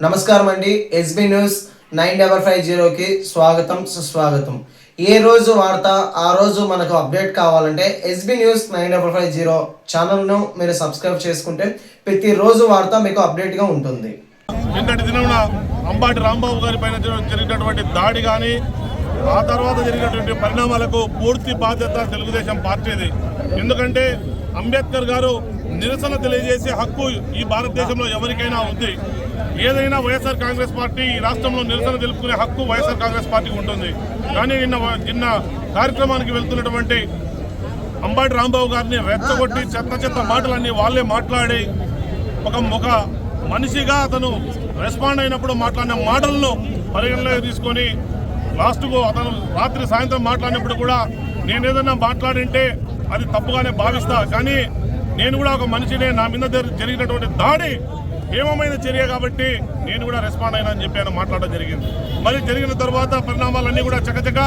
నమస్కారం అండి SB news nine double five జీరోకి స్వాగతం సుస్వాగతం. ఏ రోజు వార్త ఆ రోజు మనకు అప్డేట్ కావాలంటే SB news nine double five zero ఛానల్ను మీరు సబ్స్క్రైబ్ చేసుకుంటే ప్రతిరోజు వార్త మీకు అప్డేట్గా ఉంటుంది. నిన్నటి దినమున అంబాటి రాంబాబు గారి పైన జరిగినటువంటి దాడి కానీ ఆ తర్వాత జరిగినటువంటి పరిణామాలకు పూర్తి బాధ్యత తెలుగుదేశం పార్టీది. ఎందుకంటే అంబేద్కర్ గారు నిరసన తెలియజేసే హక్కు ఈ భారతదేశంలో ఎవరికైనా ఉంది. ఏదైనా వైఎస్ఆర్ కాంగ్రెస్ పార్టీ ఈ రాష్ట్రంలో నిరసన తెలుపుకునే హక్కు వైఎస్ఆర్ కాంగ్రెస్ పార్టీకి ఉంటుంది. కానీ నిన్న నిన్న కార్యక్రమానికి వెళ్తున్నటువంటి అంబాటి రాంబాబు గారిని రెచ్చగొట్టి చెత్త చెత్త మాటలన్నీ వాళ్ళే మాట్లాడి ఒక ఒక మనిషిగా అతను రెస్పాండ్ అయినప్పుడు మాట్లాడిన మాటలను పరిగణలోకి తీసుకొని లాస్ట్కు అతను రాత్రి సాయంత్రం మాట్లాడినప్పుడు కూడా నేను ఏదైనా మాట్లాడింటే అది తప్పుగానే భావిస్తా. కానీ నేను కూడా ఒక మనిషినే నా మీద జరిగినటువంటి దాడి ఏమమైన చర్య కాబట్టి నేను కూడా రెస్పాండ్ అయినా అని చెప్పి ఆయన మాట్లాడడం జరిగింది. మరి జరిగిన తర్వాత పరిణామాలన్నీ కూడా చకచక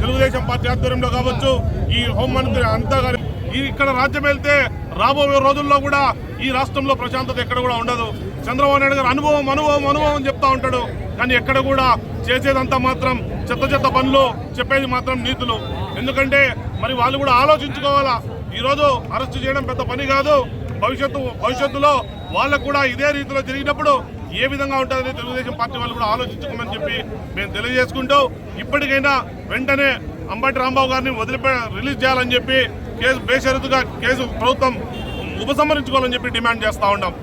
తెలుగుదేశం పార్టీ ఆధ్వర్యంలో కావచ్చు ఈ హోంమంత్రి అంతా గారి ఈ ఇక్కడ రాజ్యం వెళ్తే రాబోయే రోజుల్లో కూడా ఈ రాష్ట్రంలో ప్రశాంతత ఎక్కడ కూడా ఉండదు. చంద్రబాబు నాయుడు గారు అనుభవం అనుభవం అనుభవం చెప్తా ఉంటాడు. కానీ ఎక్కడ కూడా చేసేదంతా మాత్రం చెత్త చెత్త పనులు చెప్పేది మాత్రం నీతులు. ఎందుకంటే మరి వాళ్ళు కూడా ఆలోచించుకోవాలా? ఈరోజు అరెస్ట్ చేయడం పెద్ద పని కాదు. భవిష్యత్తు భవిష్యత్తులో వాళ్ళకు కూడా ఇదే రీతిలో జరిగినప్పుడు ఏ విధంగా ఉంటుందని తెలుగుదేశం పార్టీ వాళ్ళు కూడా ఆలోచించుకోమని చెప్పి మేము తెలియజేసుకుంటూ ఇప్పటికైనా వెంటనే అంబటి రాంబాబు గారిని వదిలిపె రిలీజ్ చేయాలని చెప్పి కేసు బేషరతుగా కేసు ప్రభుత్వం ఉపసంహరించుకోవాలని చెప్పి డిమాండ్ చేస్తూ ఉన్నాం.